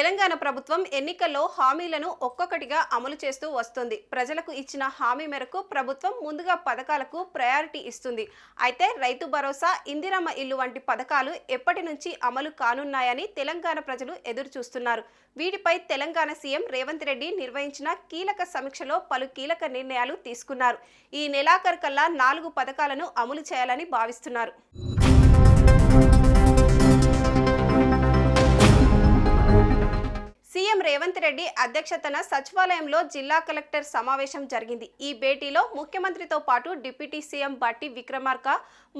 తెలంగాణ ప్రభుత్వం ఎన్నికల్లో హామీలను ఒక్కొక్కటిగా అమలు చేస్తూ వస్తుంది. ప్రజలకు ఇచ్చిన హామీ మేరకు ప్రభుత్వం ముందుగా పథకాలకు ప్రయారిటీ ఇస్తుంది. అయితే రైతు భరోసా ఇందిరమ్మ ఇల్లు వంటి పథకాలు ఎప్పటి నుంచి అమలు కానున్నాయని తెలంగాణ ప్రజలు ఎదురు చూస్తున్నారు వీటిపై తెలంగాణ సీఎం రేవంత్ రెడ్డి నిర్వహించిన కీలక సమీక్షలో పలు కీలక నిర్ణయాలు తీసుకున్నారు. ఈ నెలాఖరు కల్లా నాలుగు పథకాలను అమలు చేయాలని భావిస్తున్నారు. రేవంత్ రెడ్డి అధ్యక్షతన సచివాలయంలో జిల్లా కలెక్టర్ సమావేశం జరిగింది. ఈ భేటీలో ముఖ్యమంత్రితో పాటు డిప్యూటీ సీఎం బట్టి విక్రమార్క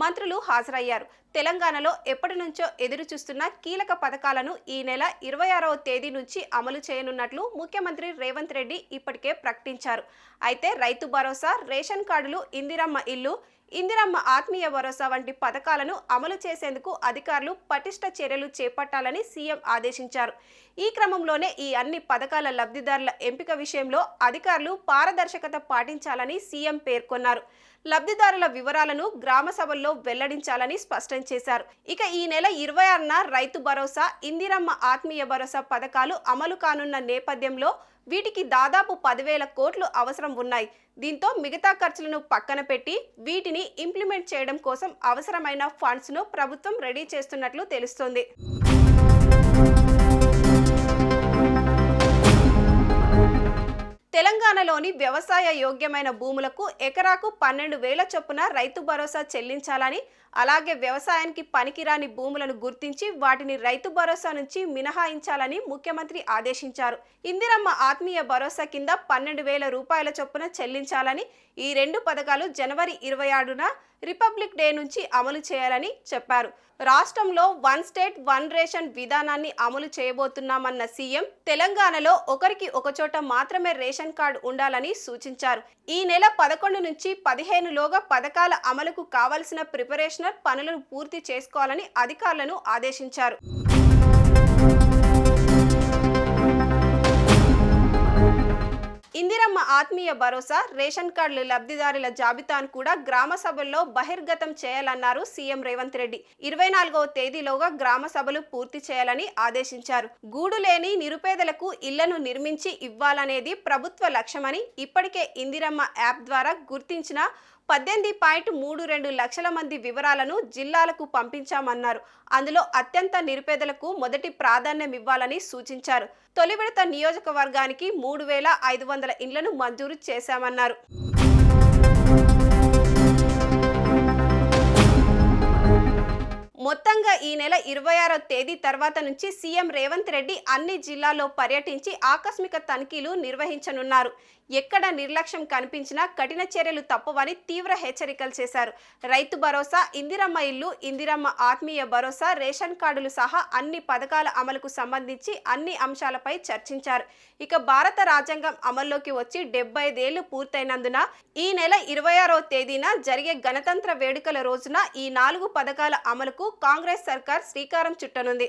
మంత్రులు హాజరయ్యారు. తెలంగాణలో ఎప్పటి నుంచో ఎదురు చూస్తున్న కీలక పథకాలను ఈ నెల ఇరవై ఆరవ తేదీ నుంచి అమలు చేయనున్నట్లు ముఖ్యమంత్రి రేవంత్ రెడ్డి ఇప్పటికే ప్రకటించారు. అయితే రైతు భరోసా రేషన్ కార్డులు ఇందిరమ్మ ఇల్లు ఇందిరమ్మ ఆత్మీయ భరోసా వంటి పథకాలను అమలు చేసేందుకు అధికారులు పటిష్ట చర్యలు చేపట్టాలని సీఎం ఆదేశించారు. ఈ క్రమంలోనే ఈ అన్ని పథకాల లబ్ధిదారుల ఎంపిక విషయంలో అధికారులు పారదర్శకత పాటించాలని సీఎం పేర్కొన్నారు. లబ్ధిదారుల వివరాలను గ్రామ సభల్లో వెల్లడించాలని స్పష్టం చేశారు. ఇక ఈ నెల ఇరవై ఆరున రైతు భరోసా ఇందిరమ్మ ఆత్మీయ భరోసా పథకాలు అమలు కానున్న నేపథ్యంలో వీటికి దాదాపు పదివేల కోట్లు అవసరం ఉన్నాయి. దీంతో మిగతా ఖర్చులను పక్కన పెట్టి వీటిని ఇంప్లిమెంట్ చేయడం కోసం అవసరమైన ఫండ్స్ను ప్రభుత్వం రెడీ చేస్తున్నట్లు తెలుస్తోంది. తెలంగాణలోని వ్యవసాయ యోగ్యమైన భూములకు ఎకరాకు పన్నెండు వేల చొప్పున రైతు భరోసా చెల్లించాలని అలాగే వ్యవసాయానికి పనికిరాని భూములను గుర్తించి వాటిని రైతు భరోసా నుంచి మినహాయించాలని ముఖ్యమంత్రి ఆదేశించారు. ఇందిరమ్మ ఆత్మీయ భరోసా కింద పన్నెండు వేల రూపాయల చొప్పున చెల్లించాలని ఈ రెండు పథకాలు జనవరి ఇరవై ఆరున రిపబ్లిక్ డే నుంచి అమలు చేయాలని చెప్పారు. రాష్ట్రంలో వన్ స్టేట్ వన్ రేషన్ విధానాన్ని అమలు చేయబోతున్నామన్న సీఎం తెలంగాణలో ఒకరికి ఒకచోట మాత్రమే రేషన్ కార్డు ఉండాలని సూచించారు. ఈ నెల పదకొండు నుంచి పదిహేనులోగా పథకాల అమలుకు కావలసిన ప్రిపరేషనల్ పనులను పూర్తి చేసుకోవాలని అధికారులను ఆదేశించారు. ఇందిరమ్మ ఆత్మీయ భరోసా రేషన్ కార్డుల లబ్ధిదారుల జాబితాను కూడా గ్రామ సభల్లో బహిర్గతం చేయాలన్నారు సీఎం రేవంత్ రెడ్డి. ఇరవై నాలుగవ తేదీలోగా గ్రామ సభలు పూర్తి చేయాలని ఆదేశించారు. గూడు లేని నిరుపేదలకు ఇళ్ళను నిర్మించి ఇవ్వాలనేది ప్రభుత్వ లక్ష్యమని ఇప్పటికే ఇందిరమ్మ యాప్ ద్వారా గుర్తించిన పద్దెనిమిది పాయింట్ మూడు రెండు లక్షల మంది వివరాలను జిల్లాలకు పంపించామన్నారు. అందులో అత్యంత నిరుపేదలకు మొదటి ప్రాధాన్యం ఇవ్వాలని సూచించారు. తొలి విడత నియోజకవర్గానికి మూడు వేల ఐదు వందల ఇండ్లను మంజూరు చేశామన్నారు. మొత్తంగా ఈ నెల ఇరవై ఆరో తేదీ తర్వాత నుంచి సీఎం రేవంత్ రెడ్డి అన్ని జిల్లాల్లో పర్యటించి ఆకస్మిక తనిఖీలు నిర్వహించనున్నారు. ఎక్కడ నిర్లక్ష్యం కనిపించినా కఠిన చర్యలు తప్పవని తీవ్ర హెచ్చరికలు చేశారు. రైతు భరోసా ఇందిరమ్మ ఇల్లు ఇందిరమ్మ ఆత్మీయ భరోసా రేషన్ కార్డులు సహా అన్ని పథకాల అమలుకు సంబంధించి అన్ని అంశాలపై చర్చించారు. ఇక భారత రాజ్యాంగం అమల్లోకి వచ్చి డెబ్బై ఐదేళ్ళు పూర్తయినందున ఈ నెల ఇరవై ఆరో తేదీన జరిగే గణతంత్ర వేడుకల రోజున ఈ నాలుగు పథకాల అమలుకు కాంగ్రెస్ సర్కార్ శ్రీకారం చుట్టనుంది.